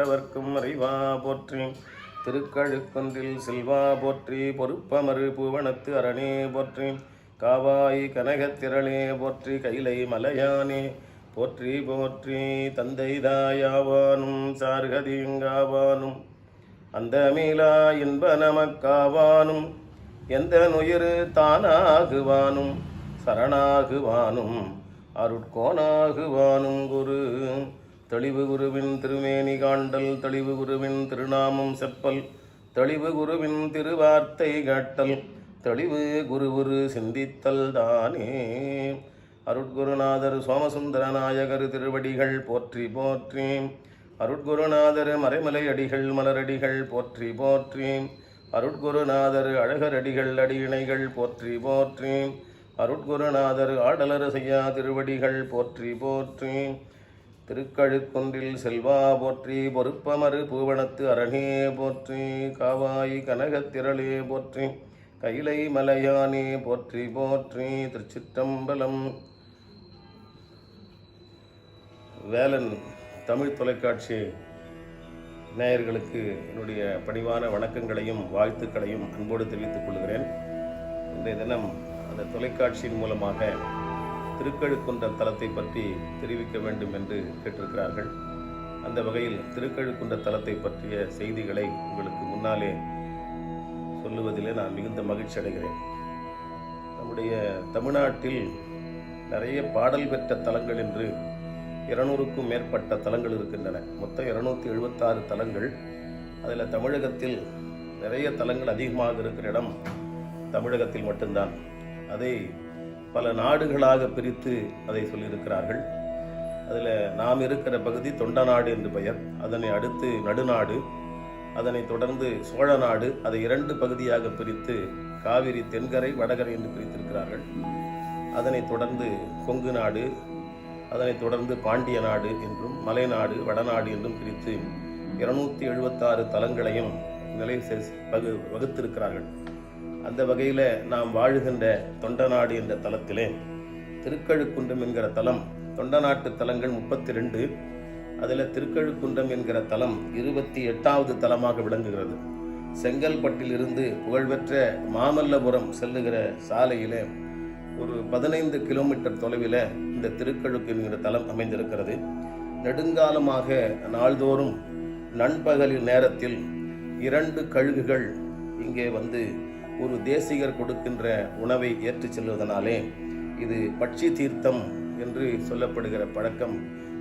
பட்டவர்க்கும் அறிவா போற்றி. திருக்கழுக்கொன்றில் செல்வா போற்றி. பொறுப்பமறு பூவனத்து அரணே போற்றி. காவாய் கனகத்திரளே போற்றி. கைலை மலையானே போற்றி போற்றி. தந்தை தாயாவானும் சார்கதிங்காவானும் அந்த மீளா இன்ப நமக்காவானும். எந்த நுயிர் தானாகுவானும். சரணாகுவானும். அருட்கோணாகுவானும் குரு. தெளிவு குருவின் திருமேனி காண்டல் தெளிவு குருவின் திருநாமம் செப்பல் தெளிவு குருவின் திருவார்த்தை காட்டல் தெளிவு குருவுரு சிந்தித்தல் தானே. அருட்குருநாதர் சோமசுந்தர நாயகர் திருவடிகள் போற்றி போற்றி அருட்குருநாதர் மறைமலை அடிகள் மலரடிகள் போற்றி போற்றி அருட்குருநாதர் அழகரடிகள் அடியிணைகள் போற்றி போற்றி அருட்குருநாதர் ஆடலரசையா திருவடிகள் போற்றி போற்றி திருக்கழுக்குன்றில் செல்வா போற்றி பொறுப்பமறு பூவனத்து அரணே போற்றி காவாய் கனகத்திரளே போற்றி கைலை மலையானே போற்றி போற்றி திருச்சிற்றம்பலம். வேலன் தமிழ் தொலைக்காட்சி நேயர்களுக்கு என்னுடைய பணிவான வணக்கங்களையும் வாழ்த்துக்களையும் அன்போடு தெரிவித்துக் கொள்கிறேன். இன்றைய தினம் அந்த தொலைக்காட்சியின் மூலமாக திருக்கழுக்குன்றம் தலத்தை பற்றி தெரிவிக்க வேண்டும் என்று கேட்டிருக்கிறார்கள். அந்த வகையில் திருக்கழுக்குன்ற தலத்தை பற்றிய செய்திகளை உங்களுக்கு முன்னாலே சொல்லுவதிலே நான் மிகுந்த மகிழ்ச்சி அடைகிறேன் நம்முடைய தமிழ்நாட்டில் நிறைய பாடல் பெற்ற தலங்கள் என்று இருநூறுக்கும் மேற்பட்ட தலங்கள் இருக்கின்றன. மொத்தம் இருநூத்தி எழுபத்தாறு தலங்கள். அதில் தமிழகத்தில் நிறைய தலங்கள் அதிகமாக இருக்கிற இடம் தமிழகத்தில் மட்டும்தான். அதை பல நாடுகளாக பிரித்து அதை சொல்லியிருக்கிறார்கள். அதில் நாம் இருக்கிற பகுதி தொண்டநாடு என்று பெயர். அதனை அடுத்து நடுநாடு அதனைத் தொடர்ந்து சோழ நாடு அதை இரண்டு பகுதியாக பிரித்து காவிரி தென்கரை வடகரை என்று பிரித்திருக்கிறார்கள். அதனைத் தொடர்ந்து கொங்கு நாடு அதனைத் தொடர்ந்து பாண்டிய நாடு என்றும் மலைநாடு வடநாடு என்றும் பிரித்து இருநூத்தி எழுபத்தாறு தலங்களையும் நிலை வகு வகுத்திருக்கிறார்கள். அந்த வகையில் நாம் வாழுகின்ற தொண்டநாடு என்ற தலத்திலே திருக்கழுக்குன்றம் என்கிற தலம் தொண்டநாட்டு தலங்கள் முப்பத்தி ரெண்டு அதில் திருக்கழுக்குன்றம் என்கிற தலம் இருபத்தி எட்டாவது தலமாக விளங்குகிறது. செங்கல்பட்டில் இருந்து புகழ்பெற்ற மாமல்லபுரம் செல்லுகிற சாலையிலே ஒரு பதினைந்து கிலோமீட்டர் தொலைவில் இந்த திருக்கழுக்கு என்கிற தலம் அமைந்திருக்கிறது. நெடுங்காலமாக நாள்தோறும் நண்பகலின் நேரத்தில் இரண்டு கழுகுகள் இங்கே வந்து ஒரு தேசிகர் கொடுக்கின்ற உணவை ஏற்றுச் செல்வதனாலே இது பட்சி தீர்த்தம் என்று சொல்லப்படுகிற பழக்கம்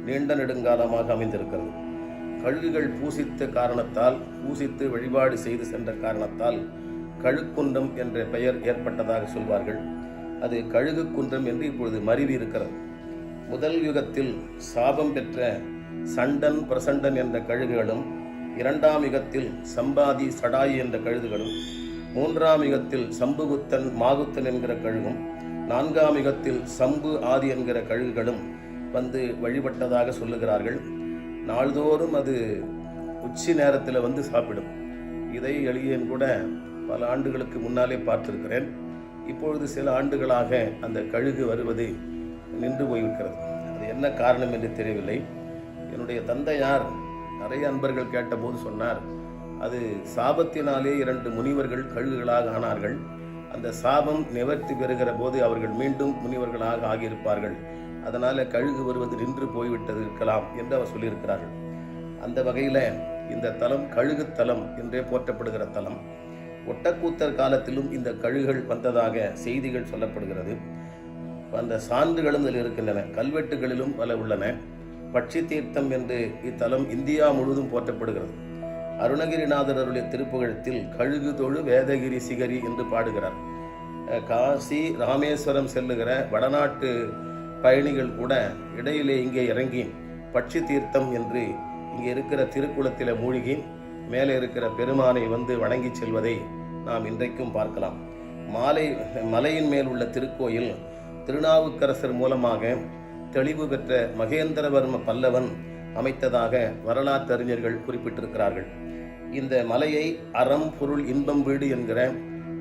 நீண்ட நெடுங்காலமாக அமைந்திருக்கிறது. கழுகுகள் பூசித்த காரணத்தால் பூசித்து வழிபாடு செய்து சென்ற காரணத்தால் கழுக்குன்றம் என்ற பெயர் ஏற்பட்டதாக சொல்வார்கள். அது கழுகு குன்றம் என்று இப்பொழுது மருவி இருக்கிறது முதல் யுகத்தில் சாபம் பெற்ற சண்டன் பிரசண்டன் என்ற கழுகுகளும் இரண்டாம் யுகத்தில் சம்பாதி சடாயி என்ற கழுகுகளும் மூன்றாம் யுகத்தில் சம்புகுத்தன் மாகுத்தன் என்கிற கழுகும் நான்காம் யுகத்தில் சம்பு ஆதி என்கிற கழுகுகளும் வந்து வழிபட்டதாக சொல்லுகிறார்கள். நாள்தோறும் அது உச்சி நேரத்தில் வந்து சாப்பிடும். இதை எளியன் கூட பல ஆண்டுகளுக்கு முன்னாலே பார்த்திருக்கிறேன். இப்பொழுது சில ஆண்டுகளாக அந்த கழுகு வருவது நின்று போயிருக்கிறது அது என்ன காரணம் என்று தெரியவில்லை. என்னுடைய தந்தையார் நிறைய அன்பர்கள் கேட்டபோது சொன்னார் அது சாபத்தினாலே இரண்டு முனிவர்கள் கழுகுகளாக ஆனார்கள். அந்த சாபம் நிவர்த்தி பெறுகிற போது அவர்கள் மீண்டும் முனிவர்களாக ஆகியிருப்பார்கள். அதனால் கழுகு வருவது நின்று போய்விட்டது இருக்கலாம் என்று அவர் சொல்லியிருக்கிறார்கள். அந்த வகையில் இந்த தலம் கழுகு தலம் என்றே போற்றப்படுகிற தலம். ஒட்டக்கூத்தர் காலத்திலும் இந்த கழுகுகள் வந்ததாக செய்திகள் சொல்லப்படுகிறது. அந்த சான்றுகளும் இதில் இருக்கின்றன. கல்வெட்டுகளிலும் பல உள்ளன. பட்சி தீர்த்தம் என்று இத்தலம் இந்தியா முழுவதும் போற்றப்படுகிறது. அருணகிரிநாதர் அருளிய திருப்புகழத்தில் கழுகு தொழு வேதகிரி சிகரி என்று பாடுகிறார். காசி ராமேஸ்வரம் செல்லுகிற வடநாட்டு பயணிகள் கூட இடையிலே இங்கே இறங்கி பட்சி தீர்த்தம் என்று இங்கே இருக்கிற திருக்குளத்தில் மூழ்கி மேலே இருக்கிற பெருமானை வந்து வணங்கி செல்வதை நாம் இன்றைக்கும் பார்க்கலாம். மாலை மலையின் மேல் உள்ள திருக்கோயில் திருநாவுக்கரசர் மூலமாக தெளிவு பெற்ற மகேந்திரவர்ம பல்லவன் அமைத்ததாக வரலாற்றறிஞர்கள் குறிப்பிட்டிருக்கிறார்கள். இந்த மலையை அறம் பொருள் இன்பம் வீடு என்கிற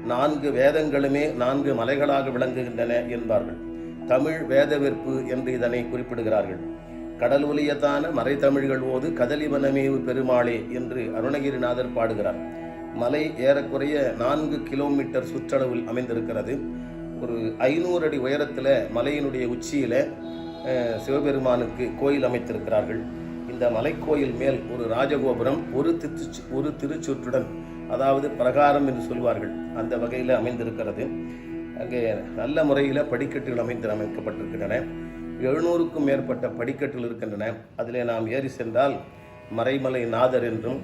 நான்கு வேதங்களுமே நான்கு மலைகளாக விளங்குகின்றன என்பார்கள். தமிழ் வேதவிற்பு என்று இதனை குறிப்பிடுகிறார்கள். கடல் ஒலியதான மறைத்தமிழ்கள் ஓது கதலிவனமேவு பெருமாளே என்று அருணகிரிநாதர் பாடுகிறார். மலை ஏறக்குறைய நான்கு கிலோமீட்டர் சுற்றளவில் அமைந்திருக்கிறது. ஒரு ஐநூறு அடி உயரத்தில் மலையினுடைய உச்சியில் சிவபெருமானுக்கு கோயில் அமைத்திருக்கிறார்கள். இந்த மலைக்கோயில் மேல் ஒரு ராஜகோபுரம் ஒரு திரு ஒரு திருச்சுற்றுடன் அதாவது பிரகாரம் என்று சொல்வார்கள் அந்த வகையில் அமைந்திருக்கிறது. அங்கே நல்ல முறையில் படிக்கட்டுகள் அமைந்து அமைக்கப்பட்டிருக்கின்றன. எழுநூறுக்கும் மேற்பட்ட படிக்கட்டுகள் இருக்கின்றன. அதிலே நாம் ஏறி சென்றால் மறைமலை நாதர் என்றும்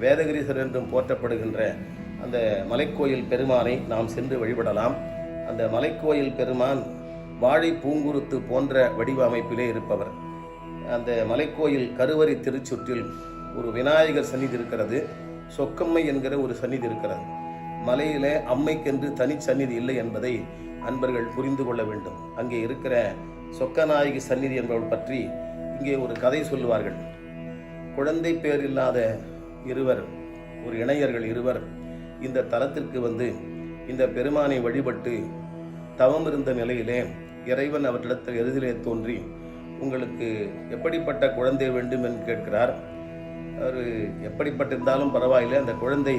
வேதகிரீசர் என்றும் போற்றப்படுகின்ற அந்த மலைக்கோயில் பெருமானை நாம் சென்று வழிபடலாம். அந்த மலைக்கோயில் பெருமான் வாழை பூங்குருத்து போன்ற வடிவ அமைப்பிலே இருப்பவர். அந்த மலைக்கோயில் கருவறை திருச்சுற்றில் ஒரு விநாயகர் சந்நிதி இருக்கிறது. சொக்கம்மை என்கிற ஒரு சந்நிதி இருக்கிறது. மலையிலே அம்மைக்கென்று தனி சந்நிதி இல்லை என்பதை அன்பர்கள் புரிந்து கொள்ள வேண்டும். அங்கே இருக்கிற சொக்கநாயகி சந்நிதி என்பவள் பற்றி இங்கே ஒரு கதை சொல்லுவார்கள். குழந்தை பேர் இல்லாத இருவர் ஒரு இணையர்கள் இருவர் இந்த தலத்திற்கு வந்து இந்த பெருமானை வழிபட்டு தவம் இருந்த நிலையிலே இறைவன் அவற்றிடத்தில் எதிரிலே தோன்றி உங்களுக்கு எப்படிப்பட்ட குழந்தை வேண்டும் என்று கேட்கிறார். அவர் எப்படிப்பட்டிருந்தாலும் பரவாயில்லை அந்த குழந்தை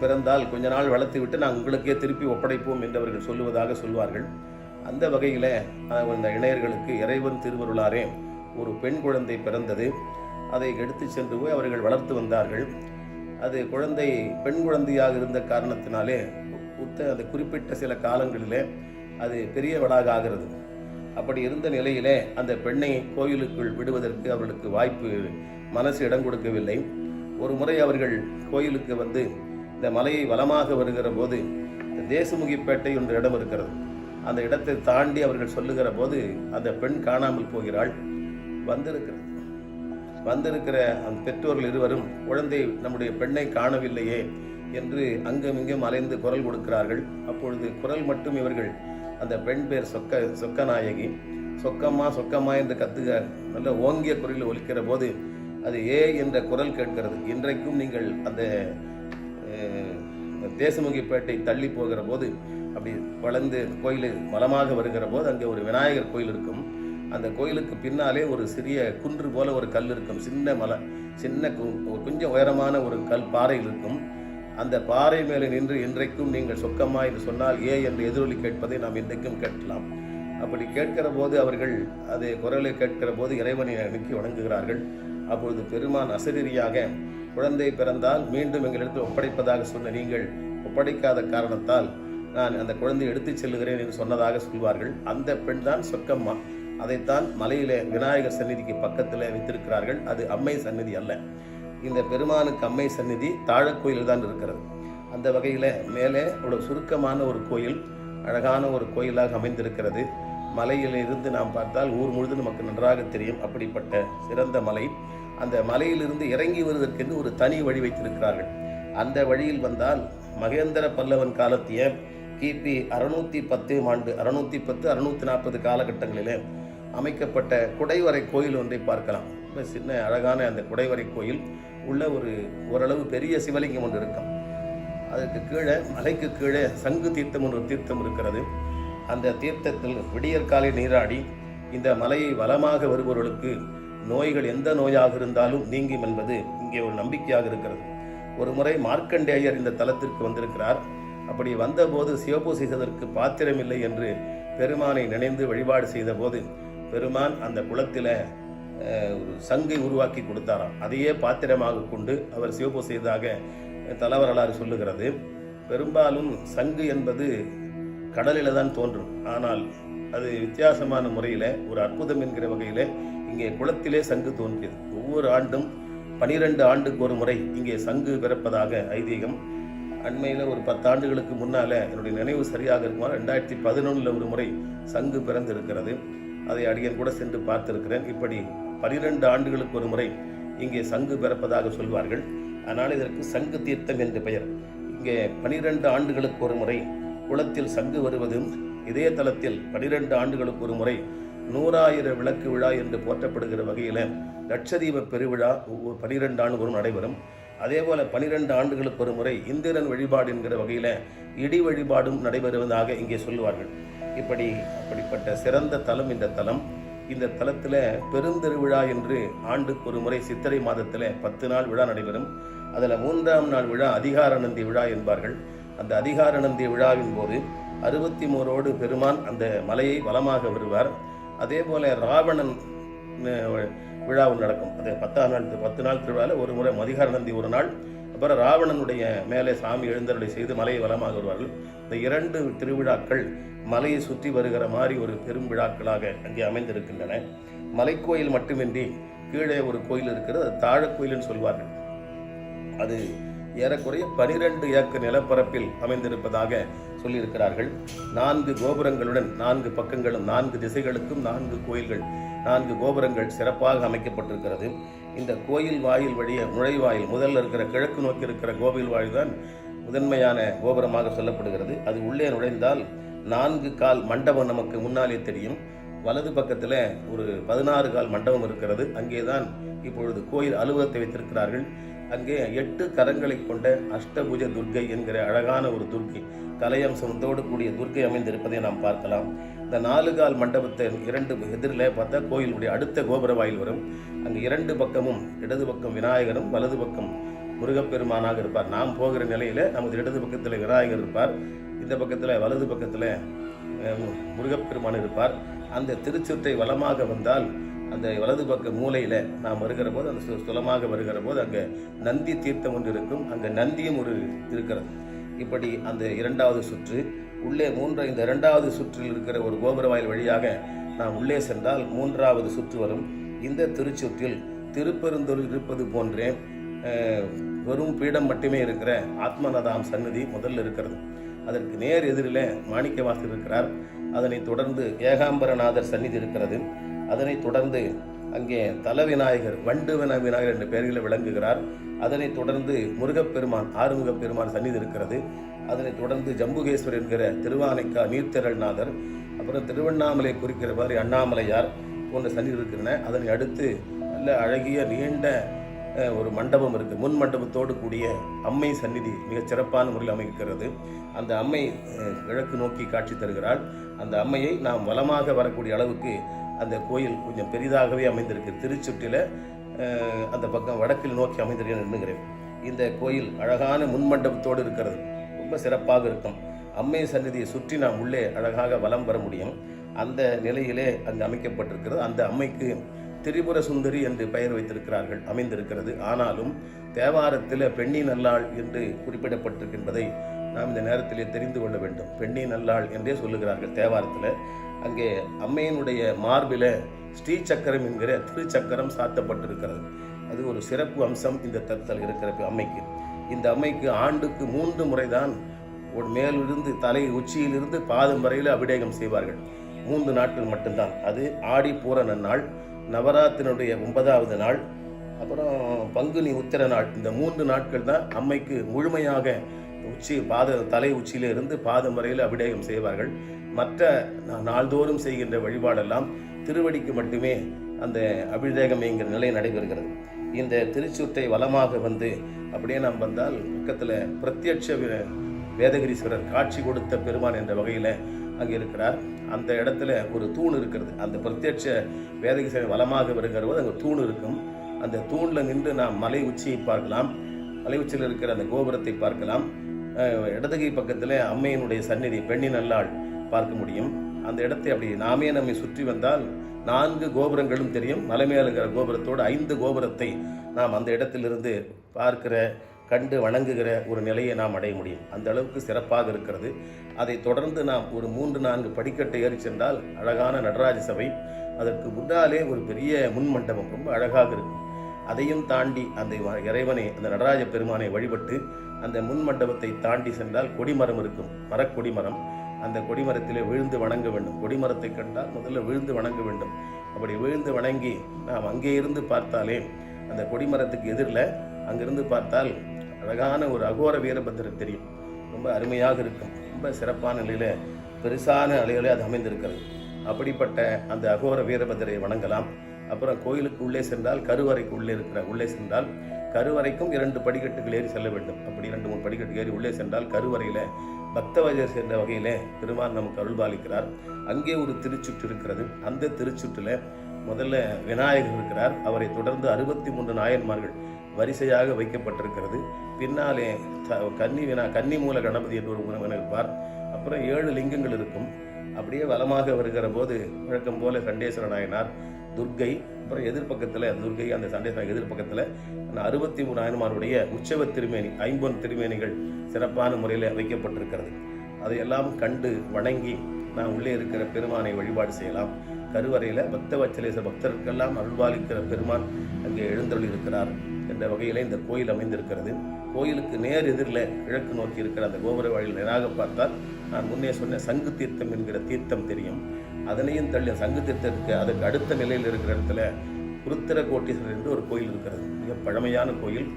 பிறந்தால் கொஞ்ச நாள் வளர்த்து விட்டு நாங்கள் உங்களுக்கே திருப்பி ஒப்படைப்போம் என்று அவர்கள் சொல்லுவதாக சொல்வார்கள். அந்த வகையில் அந்த இணையர்களுக்கு இறைவன் திருவருளாரே ஒரு பெண் குழந்தை பிறந்தது. அதை எடுத்து சென்று போய் அவர்கள் வளர்த்து வந்தார்கள். அது குழந்தை பெண் குழந்தையாக இருந்த காரணத்தினாலே உத்த அந்த குறிப்பிட்ட சில காலங்களிலே அது பெரியவளாக ஆகிறது. அப்படி இருந்த நிலையிலே அந்த பெண்ணை கோயிலுக்குள் விடுவதற்கு அவர்களுக்கு வாய்ப்பு மனசு இடம் கொடுக்கவில்லை. ஒரு முறை அவர்கள் கோயிலுக்கு வந்து இந்த மலையை வளமாக வருகிற போது இந்த தேசுமுகிப்பேட்டை என்ற இடம் இருக்கிறது. அந்த இடத்தை தாண்டி அவர்கள் சொல்லுகிற போது அந்த பெண் காணாமல் போகிறாள். வந்திருக்கிறது. வந்திருக்கிற அந்த பெற்றோர்கள் இருவரும் குழந்தை நம்முடைய பெண்ணை காணவில்லையே என்று அங்கும் இங்கும் அலைந்து குரல் கொடுக்கிறார்கள். அப்பொழுது குரல் மட்டும் இவர்கள் அந்த பெண் பேர் சொக்க சொக்கநாயகி. சொக்கம்மா சொக்கம்மா என்று கத்துக நல்ல ஓங்கிய குரலில் ஒலிக்கிற போது அது ஏ என்ற குரல் கேட்கிறது. இன்றைக்கும் நீங்கள் அந்த தேசமுகிப்பேட்டை தள்ளி போகிற போது அப்படி வளர்ந்து கோயில் மலமாக வருகிற போது அங்கே ஒரு விநாயகர் கோயில் இருக்கும். அந்த கோயிலுக்கு பின்னாலே ஒரு சிறிய குன்று போல ஒரு கல் இருக்கும். சின்ன மலை சின்ன கு- கொஞ்சம் உயரமான ஒரு கல் பாறையில் இருக்கும். அந்த பாறை மேலே நின்று இன்றைக்கும் நீங்கள் சொக்கம்மா என்று சொன்னால் ஏ என்று எதிரொலி கேட்பதை நாம் இன்றைக்கும் கேட்கலாம். அப்படி கேட்கிற போது அவர்கள் அது குரலை கேட்கிற போது இறைவனை நோக்கி வணங்குகிறார்கள். அப்பொழுது பெருமான் அசரீரியாக குழந்தை பிறந்தால் மீண்டும் எங்களிடத்தில் ஒப்படைப்பதாக சொன்ன நீங்கள் ஒப்படைக்காத காரணத்தால் நான் அந்த குழந்தையை எடுத்துச் செல்லுகிறேன் என்று சொன்னதாக சொல்வார்கள். அந்த பெண் தான் சொக்கம்மா அதைத்தான் மலையிலே விநாயகர் சந்நிதிக்கு பக்கத்தில் வைத்திருக்கிறார்கள். அது அம்மை சந்நிதி அல்ல. இந்த பெருமானுக்கு அம்மை சந்நிதி தாழக்கோயில் தான் இருக்கிறது. அந்த வகையில் மேலே ஒரு சுருக்கமான ஒரு கோயில் அழகான ஒரு கோயிலாக அமைந்திருக்கிறது. மலையில் இருந்து நாம் பார்த்தால் ஊர் முழுதும் நமக்கு நன்றாக தெரியும். அப்படிப்பட்ட சிறந்த மலை. அந்த மலையிலிருந்து இறங்கி வருவதற்கென்று ஒரு தனி வழி வைத்திருக்கிறார்கள். அந்த வழியில் வந்தால் மகேந்திர பல்லவன் காலத்திய கிபி அறுநூற்றி பத்தாம் ஆண்டு அறுநூற்றி பத்து அறுநூற்றி நாற்பது காலகட்டங்களிலே அமைக்கப்பட்ட குடைவரை கோயில் ஒன்றை பார்க்கலாம். ரொம்ப சின்ன அழகான அந்த குடைவரை கோயில் உள்ள ஒரு ஓரளவு பெரிய சிவலிங்கம் ஒன்று இருக்கும். அதுக்கு கீழே மலைக்கு கீழே சங்கு தீர்த்தம் ஒன்று தீர்த்தம் இருக்கிறது. அந்த தீர்த்தத்தில் விடியற்காலை நீராடி இந்த மலையை வளமாக வருபவர்களுக்கு நோய்கள் எந்த நோயாக இருந்தாலும் நீங்கும் என்பது இங்கே ஒரு நம்பிக்கையாக இருக்கிறது. ஒரு முறை மார்க்கண்டேயர் இந்த தலத்திற்கு வந்திருக்கிறார். அப்படி வந்தபோது சிவப்பு செய்வதற்கு பாத்திரமில்லை என்று பெருமானை நினைந்து வழிபாடு செய்தபோது பெருமான் அந்த குளத்தில் ஒரு சங்கை உருவாக்கி கொடுத்தாராம். அதையே பாத்திரமாக கொண்டு அவர் சிவப்பு செய்ததாக தலவரலாறு சொல்லுகிறது. பெரும்பாலும் சங்கு என்பது கடலில் தான் தோன்றும். ஆனால் அது வித்தியாசமான முறையில் ஒரு அற்புதம் என்கிற வகையில் இங்கே குளத்திலே சங்கு தோன்றியது. ஒவ்வொரு ஆண்டும் பனிரெண்டு ஆண்டுக்கு ஒரு முறை இங்கே சங்கு பிறப்பதாக ஐதீகம் அண்மையில் ஒரு பத்தாண்டுகளுக்கு முன்னால் என்னுடைய நினைவு சரியாக இருக்குமா ரெண்டாயிரத்தி பதினொன்றில் ஒரு முறை சங்கு பிறந்திருக்கிறது. அதை அடியன் கூட சென்று பார்த்திருக்கிறேன். இப்படி பனிரெண்டு ஆண்டுகளுக்கு ஒரு முறை இங்கே சங்கு பிறப்பதாக சொல்வார்கள். ஆனால் இதற்கு சங்கு தீர்த்தம் என்று பெயர். இங்கே பனிரெண்டு ஆண்டுகளுக்கு ஒரு முறை குளத்தில் சங்கு வருவதும் இதே தலத்தில் பனிரெண்டு ஆண்டுகளுக்கு ஒரு முறை நூறாயிர விளக்கு விழா என்று போற்றப்படுகிற வகையில் லட்சதீப பெருவிழா ஒவ்வொரு பனிரெண்டு ஆண்டு ஒரு நடைபெறும். அதே போல் பனிரெண்டு ஆண்டுகளுக்கு ஒரு முறை இந்திரன் வழிபாடு என்கிற வகையில் இடி வழிபாடும் நடைபெறுவதாக இங்கே சொல்லுவார்கள். இப்படி அப்படிப்பட்ட சிறந்த தலம் இந்த தலம். இந்த தலத்தில் பெருந்திருவிழா என்று ஆண்டுக்கு ஒரு முறை சித்திரை மாதத்தில் பத்து நாள் விழா நடைபெறும். அதில் மூன்றாம் நாள் விழா அதிகாரநந்தி விழா என்பார்கள். அந்த அதிகாரநந்தி விழாவின் போது அறுபத்தி மூரோடு பெருமான் அந்த மலையை வளமாக வருவார். அதே போல ராவணன் விழாவும் நடக்கும். அது பத்தாம் நாள் பத்து நாள் திருவிழாவில் ஒரு முறை அதிகாரநந்தி ஒரு நாள் அப்புறம் ராவணனுடைய மேலே சாமி எழுந்தருளை செய்து மலையை வளமாக வருவார்கள். இந்த இரண்டு திருவிழாக்கள் மலையை சுற்றி வருகிற மாதிரி ஒரு பெரும் விழாக்களாக அங்கே அமைந்திருக்கின்றன. மலைக்கோயில் மட்டுமின்றி கீழே ஒரு கோயில் இருக்கிறது அது தாழக்கோயில்னு சொல்வார்கள். அது ஏறக்குறைய பனிரெண்டு ஏக்கர் நிலப்பரப்பில் அமைந்திருப்பதாக சொல்லியிருக்கிறார்கள். நான்கு கோபுரங்களுடன் நான்கு பக்கங்களும் நான்கு திசைகளுக்கும் நான்கு கோயில்கள் நான்கு கோபுரங்கள் சிறப்பாக அமைக்கப்பட்டிருக்கிறது. இந்த கோயில் வாயில் வழிய நுழைவாயில் முதல்ல இருக்கிற கிழக்கு நோக்கி இருக்கிற கோவில் வாயில் தான் முதன்மையான கோபுரமாக சொல்லப்படுகிறது. அது உள்ளே நுழைந்தால் நான்கு கால் மண்டபம் நமக்கு முன்னாலே தெரியும். வலது பக்கத்தில் ஒரு பதினாறு கால் மண்டபம் இருக்கிறது. அங்கே தான் இப்பொழுது கோயில் அலுவலகத்தை வைத்திருக்கிறார்கள். அங்கே எட்டு கரங்களை கொண்ட அஷ்டபுஜ துர்க்கை என்கிற அழகான ஒரு துர்க்கை கலையம்சத்தோடு கூடிய துர்க்கை அமைந்திருப்பதை நாம் பார்க்கலாம். இந்த நாலு கால் மண்டபத்தின் இரண்டு எதிரில் பார்த்தா கோயிலுடைய அடுத்த கோபுர வாயில் வரும். அங்கே இரண்டு பக்கமும் இடது பக்கம் விநாயகரும் வலது பக்கம் முருகப்பெருமானாக இருப்பார். நாம் போகிற நிலையில் நமது இடது பக்கத்தில் விநாயகர் இருப்பார். இந்த பக்கத்தில் வலது பக்கத்தில் முருகப்பெருமான் இருப்பார். அந்த திருச்சுற்றை வளமாக வந்தால் அந்த வலது பக்க மூலையில் நாம் வருகிற போது அந்த சு- சுலமாக வருகிற போது அங்கே நந்தி தீர்த்தம் ஒன்று இருக்கும். அங்கே நந்தியும் ஒரு இருக்கிறது. இப்படி அந்த இரண்டாவது சுற்று உள்ளே மூன்று இந்த இரண்டாவது சுற்றில் இருக்கிற ஒரு கோபுர வாயில் வழியாக நாம் உள்ளே சென்றால் மூன்றாவது சுற்று வரும். இந்த திருச்சுற்றில் திருப்பெருந்தூர் இருப்பது போன்றே வெறும் பீடம் மட்டுமே இருக்கிற ஆத்மநதாம் சன்னதி முதல்ல இருக்கிறது. அதற்கு நேர் எதிரில் மாணிக்கவாசர் இருக்கிறார். அதனைத் தொடர்ந்து ஏகாம்பரநாதர் சந்நிதி இருக்கிறது. அதனைத் தொடர்ந்து அங்கே தல விநாயகர் வண்டுவன விநாயகர் என்ற பெயர்களில் விளங்குகிறார். அதனைத் தொடர்ந்து முருகப்பெருமான் ஆறுமுகப் பெருமான் சந்நிதி இருக்கிறது அதனைத் தொடர்ந்து ஜம்புகேஸ்வர் என்கிற திருவானைக்கா நீர்த்திரள்நாதர் அப்புறம் திருவண்ணாமலை குறிக்கிற மாதிரி அண்ணாமலையார் போன்ற சன்னிதி இருக்கின்றன அதனை அடுத்து நல்ல அழகிய நீண்ட ஒரு மண்டபம் இருக்குது முன் மண்டபத்தோடு கூடிய அம்மை சந்நிதி மிகச் சிறப்பான முறையில் அமைக்கிறது அந்த அம்மை கிழக்கு நோக்கி காட்சி தருகிறாள். அந்த அம்மையை நாம் வளமாக வரக்கூடிய அளவுக்கு அந்த கோயில் கொஞ்சம் பெரிதாகவே அமைந்திருக்கு. திருச்சுற்றில அந்த பக்கம் வடக்கில் நோக்கி அமைந்திருக்க நின்றுகிறேன் இந்த கோயில் அழகான முன்மண்டபத்தோடு இருக்கிறது. ரொம்ப சிறப்பாக இருக்கும். அம்மை சந்நிதியை சுற்றி நாம் உள்ளே அழகாக வலம் வர முடியும். அந்த நிலையிலே அங்கு அமைக்கப்பட்டிருக்கிறது. அந்த அம்மைக்கு திரிபுர சுந்தரி என்று பெயர் வைத்திருக்கிறார்கள் அமைந்திருக்கிறது. ஆனாலும் தேவாரத்தில் பெண்ணி நல்லாள் என்று குறிப்பிடப்பட்டிருக்கின்றதை நாம் இந்த நேரத்திலே தெரிந்து கொள்ள வேண்டும். பெண்ணி நல்லாள் என்றே சொல்லுகிறார்கள் தேவாரத்தில். அங்கே அம்மையினுடைய மார்பில ஸ்ரீ சக்கரம் என்கிற திருச்சக்கரம் சாத்தப்பட்டிருக்கிறது. அது ஒரு சிறப்பு அம்சம் இந்த தத்தல் இருக்கிற அம்மைக்கு. இந்த அம்மைக்கு ஆண்டுக்கு மூன்று முறைதான் ஒரு மேலிருந்து தலை உச்சியிலிருந்து பாதம் வரையில் அபிடேகம் செய்வார்கள். மூன்று நாட்கள் மட்டும்தான். அது ஆடி பூரண நாள் நவராத்திரினுடைய ஒன்பதாவது நாள் அப்புறம் பங்குனி உத்திர நாள். இந்த மூன்று நாட்கள் தான் அம்மைக்கு முழுமையாக உச்சி பாத தலை உச்சியிலிருந்து பாதம் வரையில் அபிடேகம் செய்வார்கள். மற்ற நாள்தோறும் செய்கின்ற வழிபாடெல்லாம் திருவடிக்கு மட்டுமே அந்த அபிஷேகம் என்கிற நிலை நடைபெறுகிறது. இந்த திருச்சுற்றை வளமாக வந்து அப்படியே நாம் வந்தால் பக்கத்தில் பிரத்யட்ச வே- வேதகிரீஸ்வரர் காட்சி கொடுத்த பெருமான் என்ற வகையில் அங்கே இருக்கிறார். அந்த இடத்துல ஒரு தூண் இருக்கிறது. அந்த பிரத்யட்ச வேதகிரீஸ்வரர் வளமாக வருகிற போது அங்கே தூண் இருக்கும். அந்த தூணில் நின்று நாம் மலை உச்சியை பார்க்கலாம். மலை உச்சியில் இருக்கிற அந்த கோபுரத்தை பார்க்கலாம். இடதுகை பக்கத்தில் அம்மையினுடைய சந்நிதி பெண்ணி நல்லாள் பார்க்க முடியும். அந்த இடத்தை அப்படி நாமே நம்மை சுற்றி வந்தால் நான்கு கோபுரங்களும் தெரியும். மலை மேல இருக்கிற கோபுரத்தோடு ஐந்து கோபுரத்தை நாம் அந்த இடத்திலிருந்து பார்க்கிற கண்டு வணங்குகிற ஒரு நிலையை நாம் அடைய முடியும். அந்த அளவுக்கு சிறப்பாக இருக்கிறது. அதை தொடர்ந்து நாம் ஒரு மூன்று நான்கு படிக்கட்டை ஏறி சென்றால் அழகான நடராஜ சபை அதற்கு முன்னாலே ஒரு பெரிய முன் மண்டபம் ரொம்ப அழகாக இருக்கும். அதையும் தாண்டி அந்த இறைவனை அந்த நடராஜ பெருமானை வழிபட்டு அந்த முன் மண்டபத்தை தாண்டி சென்றால் கொடிமரம் இருக்கும். மரக்கொடிமரம் அந்த கொடிமரத்திலே விழுந்து வணங்க வேண்டும். கொடிமரத்தை கண்டால் முதல்ல விழுந்து வணங்க வேண்டும். அப்படி விழுந்து வணங்கி நாம் அங்கே இருந்து பார்த்தாலே அந்த கொடிமரத்துக்கு எதிரில் அங்கிருந்து பார்த்தால் அழகான ஒரு அகோர வீரபத்திரர் தெரியும். ரொம்ப அருமையாக இருக்கும். ரொம்ப சிறப்பான நிலையில் பெருசான அலையிலே அது அமைந்திருக்கிறது. அப்படிப்பட்ட அந்த அகோர வீரபத்திரை வணங்கலாம். அப்புறம் கோயிலுக்கு உள்ளே சென்றால் கருவறைக்கு உள்ளே இருக்கிற உள்ளே சென்றால் கருவறைக்கும் இரண்டு படிக்கட்டுகள் ஏறி செல்ல வேண்டும். அப்படி இரண்டு மூணு படிக்கட்டு ஏறி உள்ளே சென்றால் கருவறையில் பக்தவஜர் சென்ற வகையிலே பெருமான் நமக்கு அருள்பாலிக்கிறார். அங்கே ஒரு திருச்சுற்று இருக்கிறது. அந்த திருச்சுற்றில் முதல்ல விநாயகர் இருக்கிறார். அவரை தொடர்ந்து அறுபத்தி மூன்று நாயன்மார்கள் வரிசையாக வைக்கப்பட்டிருக்கிறது. பின்னாலே கன்னி வினா கன்னி மூல கணபதி என்று ஒரு முருகன் இருப்பார். அப்புறம் ஏழு லிங்கங்கள் இருக்கும். அப்படியே வலமாக வருகிற போது வழக்கம் போல சண்டேஸ்வர நாயனார் துர்க்கை அப்புறம் எதிர்பக்கத்தில் துர்க்கை அந்த சண்டேஸ்வரன் எதிர்ப்பக்கத்தில் அந்த அறுபத்தி மூணு நாயன்மாருடைய உற்சவ திருமேனி ஐம்பொன் திருமேனிகள் சிறப்பான முறையில் வைக்கப்பட்டிருக்கிறது அதையெல்லாம் கண்டு வணங்கி நான் உள்ளே இருக்கிற பெருமானை வழிபாடு செய்யலாம். கருவறையில் பக்தவச்சலேச பக்தருக்கெல்லாம் அருள்பாலிக்கிற பெருமான் அங்கே எழுந்தருளி இருக்கிறார் என்ற வகையில் இந்த கோயில் அமைந்திருக்கிறது. கோயிலுக்கு நேர் எதிரில் கிழக்கு நோக்கி இருக்கிற அந்த கோபுர வழியில் நேராக பார்த்தால் நான் முன்னே சொன்ன சங்கு தீர்த்தம் என்கிற தீர்த்தம் தெரியும். அதனையும் தள்ளி சங்கு தீர்த்தத்துக்கு அதுக்கு அடுத்த நிலையில் இருக்கிற இடத்துல உருத்திர கோட்டீஸ்வரர் என்று ஒரு கோயில் இருக்கிறது. மிக பழமையான கோயில்.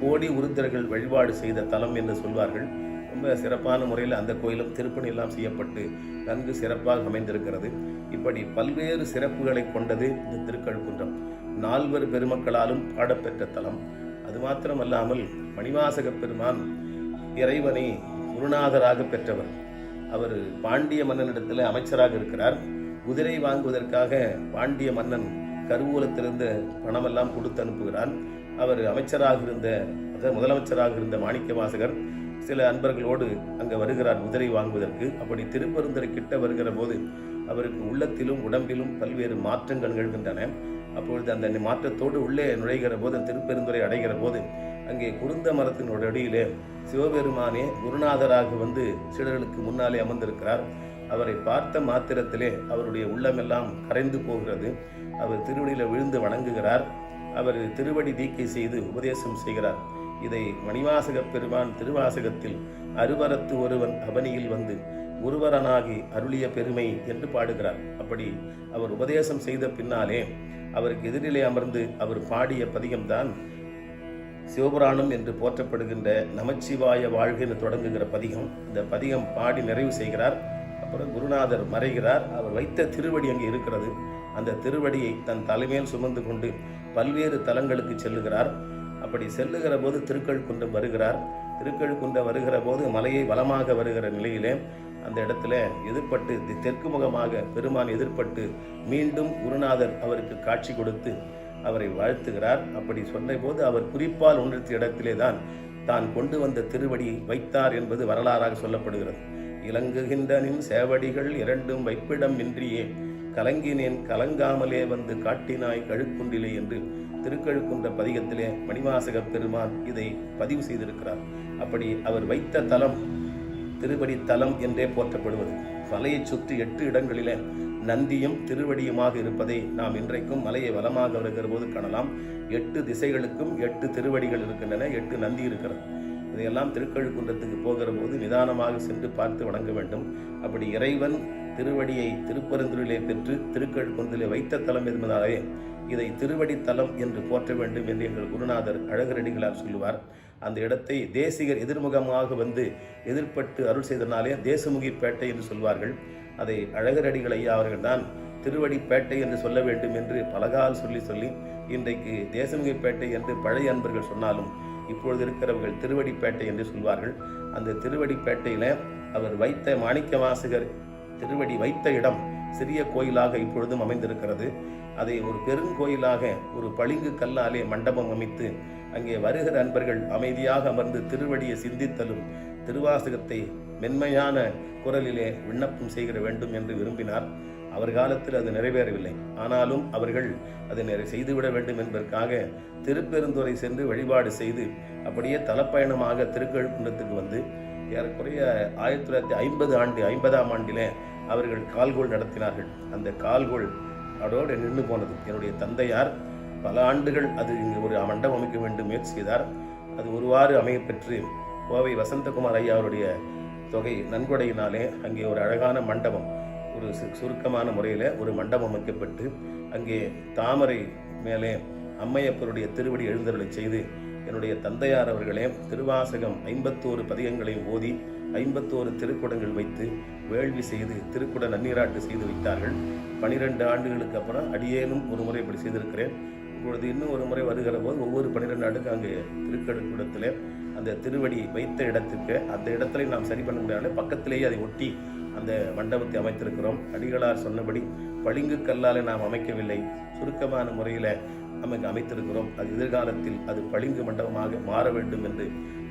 கோடி உருத்திரர்கள் வழிபாடு செய்த தலம் என்று சொல்வார்கள். ரொம்ப சிறப்பான முறையில் அந்த கோயிலும் திருப்பணி எல்லாம் செய்யப்பட்டு நன்கு சிறப்பாக அமைந்திருக்கிறது. இப்படி பல்வேறு சிறப்புகளை கொண்டது இந்த திருக்கழுக்குன்றம். நால்வர் பெருமக்களாலும் பாடப்பெற்ற தலம். அது மாத்திரமல்லாமல் மணிவாசக பெருமான் இறைவனை குருநாதராக பெற்றவர். அவர் பாண்டிய மன்னனிடத்தில் அமைச்சராக இருக்கிறார். குதிரை வாங்குவதற்காக பாண்டிய மன்னன் கருவூலத்திலிருந்து பணமெல்லாம் கொடுத்து அனுப்புகிறார் அவர் அமைச்சராக இருந்த முதலமைச்சராக இருந்த மாணிக்க வாசகர் சில அன்பர்களோடு அங்கே வருகிறார் குதிரை வாங்குவதற்கு. அப்படி திருப்பெருந்துறை கிட்ட வருகிற போது அவருக்கு உள்ளத்திலும் உடம்பிலும் பல்வேறு மாற்றங்கள் நிகழ்கின்றன. அப்பொழுது அந்த மாற்றத்தோடு உள்ளே நுழைகிற போது திருப்பெருந்துறை அடைகிற போது அங்கே குருந்த மரத்தினோட அடியிலே சிவபெருமானே குருநாதராக வந்து சீடர்களுக்கு முன்னாலே அமர்ந்திருக்கிறார். அவரை பார்த்த மாத்திரத்திலே அவருடைய உள்ளமெல்லாம் கரைந்து போகிறது. அவர் திருவடியில் விழுந்து வணங்குகிறார். அவர் திருவடி தீக்கை செய்து உபதேசம் செய்கிறார். இதை மணிவாசக பெருமான் திருவாசகத்தில் அருவரத்து ஒருவன் அவனியில் வந்து குருவரனாகி அருளிய பெருமை என்று பாடுகிறார். அப்படி அவர் உபதேசம் செய்த பின்னாலே அவருக்கு எதிரிலே அமர்ந்து அவர் பாடிய பதிகம்தான் சிவபுராணம் என்று போற்றப்படுகின்ற நமச்சிவாய வாழ்க என்று தொடங்குகிற பதிகம். இந்த பதிகம் பாடி நிறைவு செய்கிறார். அப்புறம் குருநாதர் மறைகிறார். அவர் வைத்த திருவடி அங்கே இருக்கிறது. அந்த திருவடியை தன் தலைமையில் சுமந்து கொண்டு பல்வேறு தலங்களுக்கு செல்லுகிறார். அப்படி செல்லுகிற போது திருக்கழுக்குன்றம் வருகிறார். திருக்கழுக்குன்றம் வருகிற போது மலையை வளமாக வருகிற நிலையிலே அந்த இடத்துல எதிர்ப்பட்டு தி- தெற்கு முகமாக பெருமான் எதிர்ப்பட்டு மீண்டும் குருநாதர் அவருக்கு காட்சி கொடுத்து அவரை வாழ்த்துகிறார். அப்படி சொன்னபோது அவர் குறிப்பால் உணர்த்திய இடத்திலே தான் தான் கொண்டு வந்த திருவடியை வைத்தார் என்பது வரலாறாக சொல்லப்படுகிறது. இலங்குகின்ற நின் சேவடிகள் இரண்டும் வைப்பிடம் இன்றியே. கலங்கினேன் கலங்காமலே வந்து காட்டினாய் கழுக்குண்டிலே என்று திருக்கழுக்குன்ற பதிகத்திலே மணிவாசக பெருமான் இதை பதிவு செய்திருக்கிறார். அப்படி அவர் வைத்த தலம் திருவடி தலம் என்றே போற்றப்படுவது. மலையை சுற்றி எட்டு இடங்களிலே நந்தியும் திருவடியுமாக இருப்பதை நாம் இன்றைக்கும் மலையை வளமாக வருகிற போது காணலாம். எட்டு திசைகளுக்கும் எட்டு திருவடிகள் இருக்கின்றன எட்டு நந்தி இருக்கிறது. இதையெல்லாம் திருக்கழுக்குன்றத்துக்கு போகிற போது நிதானமாக சென்று பார்த்து வணங்க வேண்டும். அப்படி இறைவன் திருவடியை திருப்பரந்துரிலே பெற்று திருக்கழுக்குன்றிலே வைத்த தலம் என்பதாலே இதை திருவடி தலம் என்று போற்ற வேண்டும் என்று எங்கள் குருநாதர் அழகரடிகளார் சொல்லுவார். அந்த இடத்தை தேசிகர் எதிர்முகமாக வந்து எதிர்பட்டு அருள் செய்தனாலே தேசமுகிப்பேட்டை என்று சொல்வார்கள். அதை அழகரடிகள் ஐயா அவர்கள் தான் திருவடிப்பேட்டை என்று சொல்ல வேண்டும் என்று பலகால் சொல்லி சொல்லி இன்றைக்கு தேசமுகிப்பேட்டை என்று பழைய அன்பர்கள் சொன்னாலும் இப்பொழுது இருக்கிறவர்கள் திருவடிப்பேட்டை என்று சொல்வார்கள். அந்த திருவடிப்பேட்டையில அவர் வைத்த மாணிக்க வாசகர் திருவடி வைத்த இடம் சிறிய கோயிலாக இப்பொழுதும் அமைந்திருக்கிறது. அதை ஒரு பெருங்கோயிலாக ஒரு பளிங்கு கல்லாலே மண்டபம் அமைத்து அங்கே வருகிற அன்பர்கள் அமைதியாக அமர்ந்து திருவடியை சிந்தித்தலும் திருவாசகத்தை மென்மையான குரலிலே விண்ணப்பம் செய்கிற வேண்டும் என்று விரும்பினார். அவர் காலத்தில் அது நிறைவேறவில்லை. ஆனாலும் அவர்கள் அதை நிறை செய்துவிட வேண்டும் என்பதற்காக திருப்பெருந்துறை சென்று வழிபாடு செய்து அப்படியே தலப்பயணமாக திருக்கழுக்குன்றத்துக்கு வந்து ஏறக்குறைய ஆயிரத்தி தொள்ளாயிரத்தி ஐம்பது ஆண்டு ஐம்பதாம் ஆண்டிலே அவர்கள் கால்கோள் நடத்தினார்கள். அந்த கால்கோள் அதோடு நின்று போனது. என்னுடைய தந்தையார் பல ஆண்டுகள் அது இங்கு ஒரு மண்டபம் அமைக்க வேண்டும் முயற்சி செய்தார். அது ஒருவாறு அமையப்பெற்று கோவை வசந்தகுமார் ஐயா அவருடைய தொகை நன்கொடையினாலே அங்கே ஒரு அழகான மண்டபம். ஒரு சுருக்கமான முறையில் ஒரு மண்டபம் அமைக்கப்பட்டு அங்கே தாமரை மேலே அம்மையப்பருடைய திருவடி எழுந்தருளை செய்து என்னுடைய தந்தையார் அவர்களே திருவாசகம் ஐம்பத்தோரு பதிகங்களையும் ஓதி ஐம்பத்தோரு திருக்குடங்கள் வைத்து வேள்வி செய்து திருக்குட நன்னீராட்டு செய்து வைத்தார்கள். பனிரெண்டு ஆண்டுகளுக்கு அப்புறம் அடியேனும் ஒரு முறை இப்படி செய்திருக்கிறேன். இப்பொழுது இன்னும் ஒரு முறை வருகிற போது ஒவ்வொரு பன்னிரெண்டு அடுக்கு அங்கே திருக்கடுக்கூடத்தில் அந்த திருவடி வைத்த இடத்துக்கு அந்த இடத்துல நாம் சரி பண்ண முடியாமல் பக்கத்திலேயே அதை ஒட்டி அந்த மண்டபத்தை அமைத்திருக்கிறோம். அடிகளார் சொன்னபடி பளிங்கு கல்லால் நாம் அமைக்கவில்லை. சுருக்கமான முறையில் நமக்கு அமைத்திருக்கிறோம். அது எதிர்காலத்தில் அது பளிங்கு மண்டபமாக மாற வேண்டும் என்று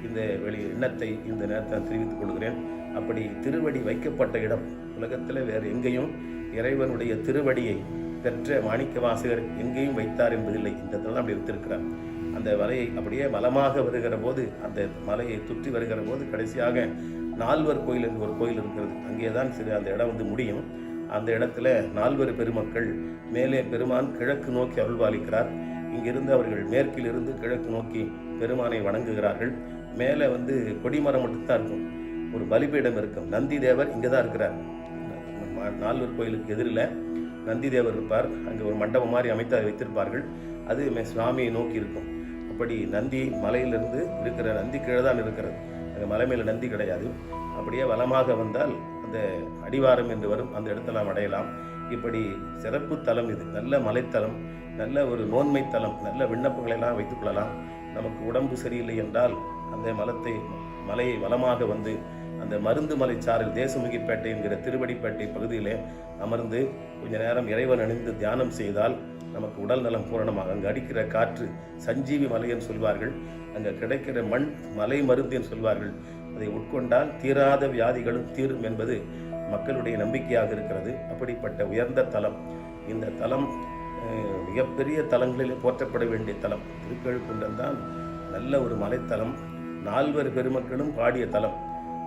இந்த வெளி எண்ணத்தை இந்த நேரத்தில் தெரிவித்துக் கொள்கிறேன். அப்படி திருவடி வைக்கப்பட்ட இடம் உலகத்தில் வேறு எங்கேயும் இறைவனுடைய திருவடியை பெற்ற மாணிக்க வாசகர் எங்கேயும் வைத்தார் என்பதில்லை. இந்த இடத்துல தான் அப்படி வைத்திருக்கிறார். அந்த மலையை அப்படியே மலமாக வருகிற போது அந்த மலையை சுற்றி வருகிற போது கடைசியாக நால்வர் கோயில் என்று ஒரு கோயில் இருக்கிறது. அங்கே தான் சிறு அந்த இடம் வந்து முடியும். அந்த இடத்துல நால்வர் பெருமக்கள் மேலே பெருமான் கிழக்கு நோக்கி அருள்பாலிக்கிறார் இங்கிருந்து அவர்கள் மேற்கிலிருந்து கிழக்கு நோக்கி பெருமானை வணங்குகிறார்கள். மேலே வந்து கொடிமரம் மட்டும்தான் இருக்கும். ஒரு பலிபீடம் இருக்கும். நந்தி தேவர் இங்கே தான் இருக்கிறார். நால்வர் கோயிலுக்கு எதிரில் நந்தி தேவர் இருப்பார். அங்கே ஒரு மண்டபம் மாதிரி அமைத்து அதை வைத்திருப்பார்கள். அது மே- சுவாமியை நோக்கி இருக்கும். அப்படி நந்தி மலையிலிருந்து இருக்கிற நந்தி கீழே தான் இருக்கிறது. அங்கே மலை மேலே நந்தி கிடையாது. அப்படியே வளமாக வந்தால் அந்த அடிவாரம் என்று வரும். அந்த இடத்தெல்லாம் அடையலாம். இப்படி சிறப்பு தலம் இது. நல்ல மலைத்தலம் நல்ல ஒரு நோன்மை தலம் நல்ல விண்ணப்பங்களெல்லாம் வைத்துக்கொள்ளலாம் வைத்துக் கொள்ளலாம். நமக்கு உடம்பு சரியில்லை என்றால் அந்த மலத்தை மலையை வளமாக வந்து அந்த மருந்து மலை மலைச்சாரல் தேசமுகிப்பேட்டை என்கிற திருவடிப்பேட்டை பகுதியிலே அமர்ந்து கொஞ்ச நேரம் இறைவன் அணிந்து தியானம் செய்தால் நமக்கு உடல் நலம் பூரணமாக. அங்கே அடிக்கிற காற்று சஞ்சீவி மலை என்று சொல்வார்கள். அங்கே கிடைக்கிற மண் மலை மருந்து என்று சொல்வார்கள். அதை உட்கொண்டால் தீராத வியாதிகளும் தீரும் என்பது மக்களுடைய நம்பிக்கையாக இருக்கிறது. அப்படிப்பட்ட உயர்ந்த தலம். இந்த தலம் மிகப்பெரிய தலங்களில் போற்றப்பட வேண்டிய தலம். திருக்கழுக்குன்றம் தான் நல்ல ஒரு மலைத்தலம். நால்வர் பெருமக்களும் பாடிய தலம்.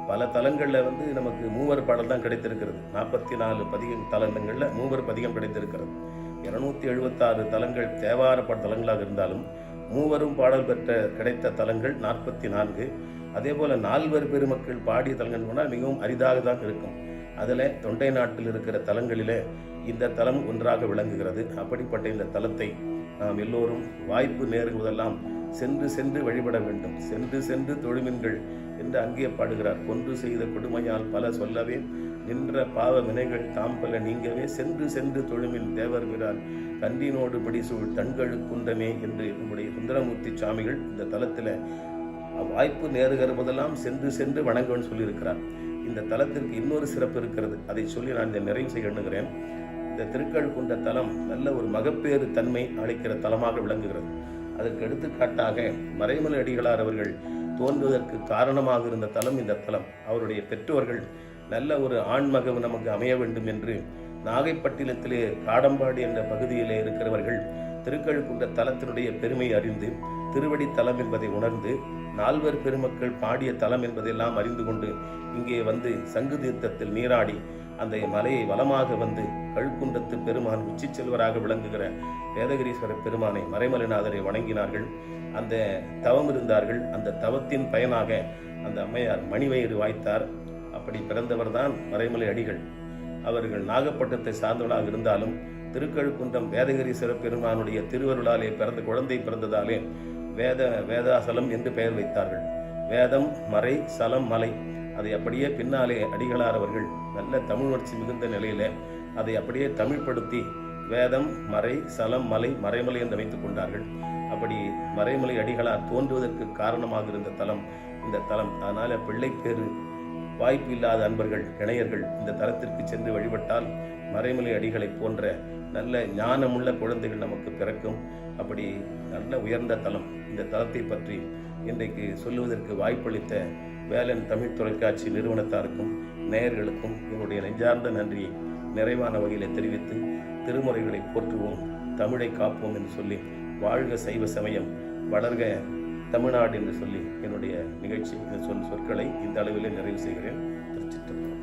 பல தலங்களில் வந்து நமக்கு மூவர் பாடல் தான் கிடைத்திருக்கிறது. நாற்பத்தி நாலு பதிகம் தலங்களில் மூவர் பதிகம் கிடைத்திருக்கிறது. இருநூத்தி எழுபத்தாறு தலங்கள் தேவார தலங்களாக இருந்தாலும் மூவரும் பாடல் பெற்ற கிடைத்த தலங்கள் நாற்பத்தி நான்கு. அதே போல் நால்வர் பெருமக்கள் பாடிய தலங்கள் போனால் மிகவும் அரிதாக தான் இருக்கும். அதில் தொண்டை நாட்டில் இருக்கிற தலங்களிலே இந்த தலம் ஒன்றாக விளங்குகிறது. அப்படிப்பட்ட இந்த தலத்தை நாம் எல்லோரும் வாய்ப்பு நேருவதெல்லாம் சென்று சென்று வழிபட வேண்டும். சென்று சென்று தொழுமின்கள் என்று அங்கே பாடுகிறார். கொன்று செய்த கொடுமையால் பல சொல்லவே நின்ற பாவ வினைகள் தாம் பல நீங்கவே சென்று சென்று தொழுமின் தேவர் விரான் தண்டினோடு பிடிசூழ் தண்கழு குன்றமே என்று நம்முடைய சுந்தரமூர்த்தி சுவாமிகள் இந்த தலத்தில் வாய்ப்பு நேருகிற போதெல்லாம் சென்று சென்று வணங்கன்னு சொல்லியிருக்கிறார். இந்த தலத்திற்கு இன்னொரு சிறப்பு இருக்கிறது. அதை சொல்லி நான் இந்த நிறைவு செய்ய எண்ணுகிறேன். இந்த கொண்ட தலம் நல்ல ஒரு மகப்பேறு தன்மை அளிக்கிற தலமாக விளங்குகிறது. அதற்கு எடுத்துக்காட்டாக மறைமலை அடிகளார் அவர்கள் தோன்றுவதற்கு காரணமாக இருந்த தலம் இந்த தலம். அவருடைய பெற்றோர்கள் நல்ல ஒரு ஆண்மகவு நமக்கு அமைய வேண்டும் என்று நாகைப்பட்டினத்திலே காடம்பாடி என்ற பகுதியிலே இருக்கிறவர்கள் திருக்கழுக்குன்ற தலத்தினுடைய பெருமை அறிந்து திருவடி தலம் என்பதை உணர்ந்து நால்வர் பெருமக்கள் பாடிய தலம் என்பதெல்லாம் அறிந்து கொண்டு இங்கே வந்து சங்கு தீர்த்தத்தில் நீராடி அந்த மலையை வளமாக வந்து கழுக்குன்றத்து பெருமான் உச்சி செல்வராக விளங்குகிற வேதகிரீஸ்வரர் பெருமானை மறைமலைநாதரை வணங்கினார்கள். அந்த தவம் இருந்தார்கள். அந்த தவத்தின் பயனாக அந்த அம்மையார் மணிவயிறு வாய்த்தார். அப்படி பிறந்தவர் தான் மறைமலை அடிகள். அவர்கள் நாகப்பட்டினத்தை சார்ந்தவர்களாக இருந்தாலும் திருக்கழுக்குன்றம் வேதகிரி சிறப்பெருமானுடைய திருவருளாலே பிறந்த குழந்தை பிறந்ததாலே வேத வேதாசலம் என்று பெயர் வைத்தார்கள். வேதம் மறை சலம் மலை. அதை அப்படியே பின்னாலே அடிகளார் அவர்கள் நல்ல தமிழ் உணர்ச்சி மிகுந்த நிலையில அதை அப்படியே தமிழ்படுத்தி வேதம் மறை சலம் மலை மறைமலை என்று அமைத்துக் கொண்டார்கள். அப்படி மறைமலை அடிகளார் தோன்றுவதற்கு காரணமாக இருந்த தலம் இந்த தலம். அதனால பிள்ளைப்பேறு வாய்ப்பு இல்லாத அன்பர்கள் இணையர்கள் இந்த தரத்திற்கு சென்று வழிபட்டால் மறைமலை அடிகளைப் போன்ற நல்ல ஞானமுள்ள குழந்தைகள் நமக்கு பிறக்கும். அப்படி நல்ல உயர்ந்த தலம் இந்த தலத்தை பற்றி இன்றைக்கு சொல்லுவதற்கு வாய்ப்பளித்த வேலன் தமிழ் தொலைக்காட்சி நிறுவனத்தாருக்கும் நேயர்களுக்கும் என்னுடைய நெஞ்சார்ந்த நன்றியை நிறைவான வகையில் தெரிவித்து திருமுறைகளை போற்றுவோம் தமிழை காப்போம் என்று சொல்லி வாழ்க சைவ சமயம் வளர்க தமிழ்நாடு என்று சொல்லி என்னுடைய நிகழ்ச்சி இந்த சொல் சொற்களை இந்த அளவிலே நிறைவு செய்கிறேன். திருச்சிற்றம்பலம்.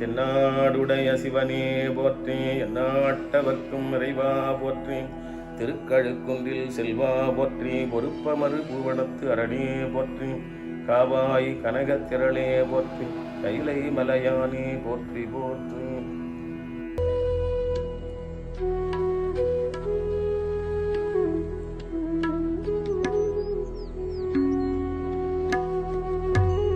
தென்னாடுடைய சிவனே போற்றி எந்நாட்டவர்க்கும் இறைவா போற்றி. திருக்கழுக்குன்றில் செல்வா போற்றி பொறுப்பமறு பூவனத்து அரணே போற்றி. காவாய் கனகத்திரளே போற்றி கைலை மலையானே போற்றி போற்றி.